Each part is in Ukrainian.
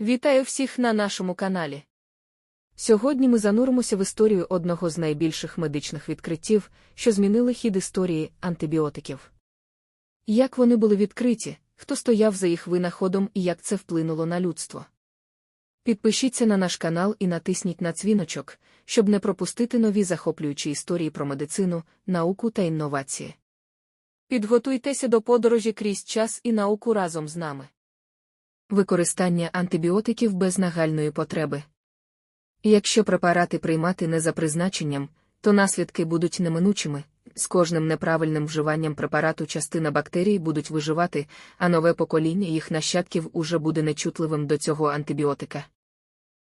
Вітаю всіх на нашому каналі. Сьогодні ми зануримося в історію одного з найбільших медичних відкриттів, що змінили хід історії антибіотиків. Як вони були відкриті, хто стояв за їх винаходом і як це вплинуло на людство. Підпишіться на наш канал і натисніть на дзвіночок, щоб не пропустити нові захоплюючі історії про медицину, науку та інновації. Підготуйтеся до подорожі крізь час і науку разом з нами. Використання антибіотиків без нагальної потреби. Якщо препарати приймати не за призначенням, то наслідки будуть неминучими. З кожним неправильним вживанням препарату частина бактерій будуть виживати, а нове покоління їх нащадків уже буде нечутливим до цього антибіотика.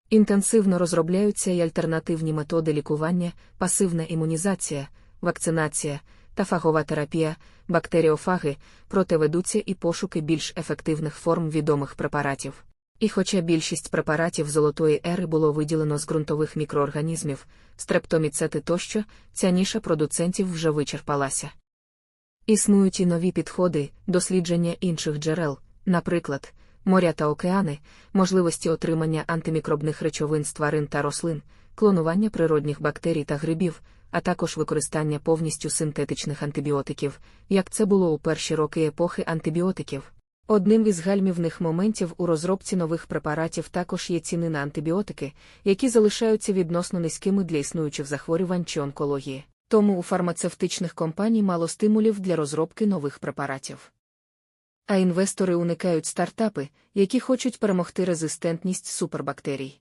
Інтенсивно розробляються й альтернативні методи лікування, пасивна імунізація, вакцинація та фагова терапія, бактеріофаги, проте ведуться і пошуки більш ефективних форм відомих препаратів. І хоча більшість препаратів золотої ери було виділено з ґрунтових мікроорганізмів, стрептоміцети тощо, ця ніша продуцентів вже вичерпалася. Існують і нові підходи, дослідження інших джерел, наприклад, моря та океани, можливості отримання антимікробних речовин з тварин та рослин, клонування природних бактерій та грибів, а також використання повністю синтетичних антибіотиків, як це було у перші роки епохи антибіотиків. Одним із гальмівних моментів у розробці нових препаратів також є ціни на антибіотики, які залишаються відносно низькими для існуючих захворювань чи онкології. Тому у фармацевтичних компаній мало стимулів для розробки нових препаратів. А інвестори уникають стартапи, які хочуть перемогти резистентність супербактерій.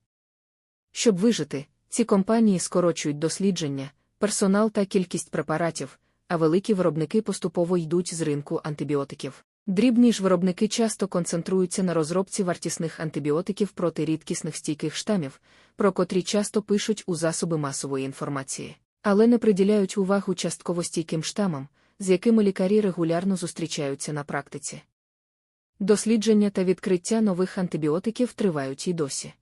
Щоб вижити, ці компанії скорочують дослідження, персонал та кількість препаратів, а великі виробники поступово йдуть з ринку антибіотиків. Дрібні ж виробники часто концентруються на розробці вартісних антибіотиків проти рідкісних стійких штамів, про котрі часто пишуть у засоби масової інформації, але не приділяють увагу частково стійким штамам, з якими лікарі регулярно зустрічаються на практиці. Дослідження та відкриття нових антибіотиків тривають і досі.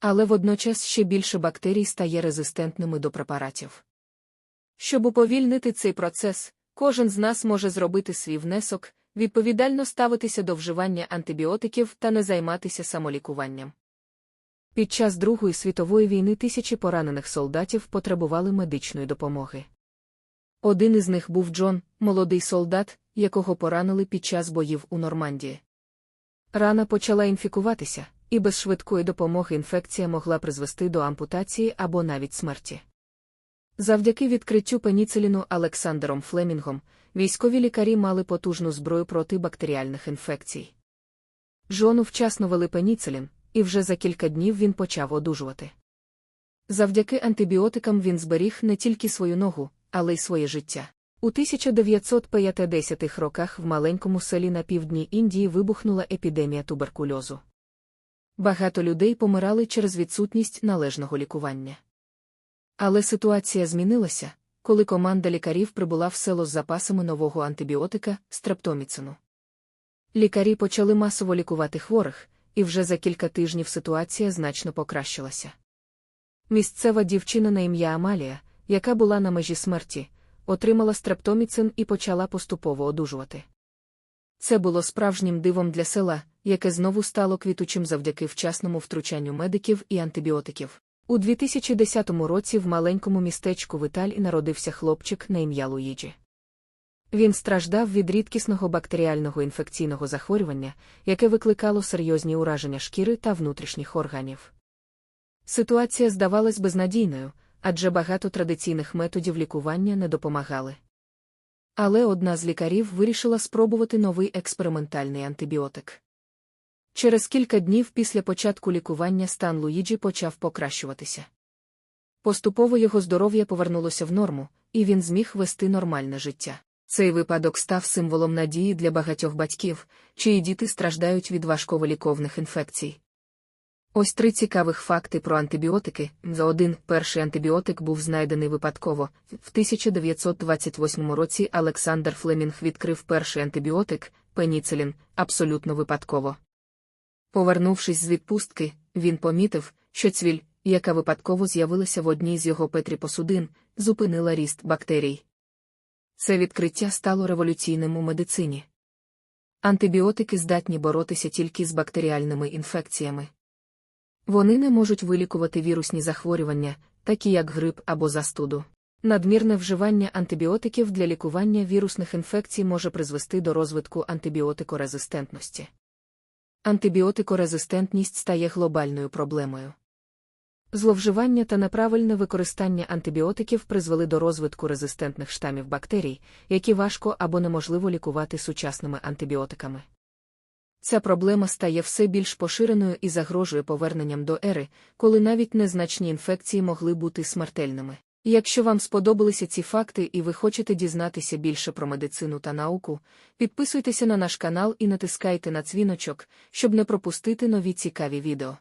Але водночас ще більше бактерій стає резистентними до препаратів. Щоб уповільнити цей процес, кожен з нас може зробити свій внесок, відповідально ставитися до вживання антибіотиків та не займатися самолікуванням. Під час Другої світової війни тисячі поранених солдатів потребували медичної допомоги. Один із них був Джон, молодий солдат, якого поранили під час боїв у Нормандії. Рана почала інфікуватися, і без швидкої допомоги інфекція могла призвести до ампутації або навіть смерті. Завдяки відкриттю пеніциліну Олександром Флемінгом, військові лікарі мали потужну зброю проти бактеріальних інфекцій. Жону вчасно вели пеніцилін, і вже за кілька днів він почав одужувати. Завдяки антибіотикам він зберіг не тільки свою ногу, але й своє життя. У 1950-х роках в маленькому селі на півдні Індії вибухнула епідемія туберкульозу. Багато людей помирали через відсутність належного лікування. Але ситуація змінилася, коли команда лікарів прибула в село з запасами нового антибіотика стрептоміцину. Лікарі почали масово лікувати хворих, і вже за кілька тижнів ситуація значно покращилася. Місцева дівчина на ім'я Амалія, яка була на межі смерті, отримала стрептоміцин і почала поступово одужувати. Це було справжнім дивом для села, яке знову стало квітучим завдяки вчасному втручанню медиків і антибіотиків. У 2010 році в маленькому містечку в Італії народився хлопчик на ім'я Луїджі. Він страждав від рідкісного бактеріального інфекційного захворювання, яке викликало серйозні ураження шкіри та внутрішніх органів. Ситуація здавалась безнадійною, адже багато традиційних методів лікування не допомагали. Але одна з лікарів вирішила спробувати новий експериментальний антибіотик. Через кілька днів після початку лікування стан Луїджі почав покращуватися. Поступово його здоров'я повернулося в норму, і він зміг вести нормальне життя. Цей випадок став символом надії для багатьох батьків, чиї діти страждають від важковоліковних інфекцій. Ось три цікавих факти про антибіотики. За один перший антибіотик був знайдений випадково. В 1928 році Олександр Флемінг відкрив перший антибіотик пеніцилін, абсолютно випадково. Повернувшись з відпустки, він помітив, що цвіль, яка випадково з'явилася в одній з його петрі посудин, зупинила ріст бактерій. Це відкриття стало революційним у медицині. Антибіотики здатні боротися тільки з бактеріальними інфекціями. Вони не можуть вилікувати вірусні захворювання, такі як грип або застуду. Надмірне вживання антибіотиків для лікування вірусних інфекцій може призвести до розвитку антибіотикорезистентності. Антибіотикорезистентність стає глобальною проблемою. Зловживання та неправильне використання антибіотиків призвели до розвитку резистентних штамів бактерій, які важко або неможливо лікувати сучасними антибіотиками. Ця проблема стає все більш поширеною і загрожує поверненням до ери, коли навіть незначні інфекції могли бути смертельними. Якщо вам сподобалися ці факти і ви хочете дізнатися більше про медицину та науку, підписуйтеся на наш канал і натискайте на дзвіночок, щоб не пропустити нові цікаві відео.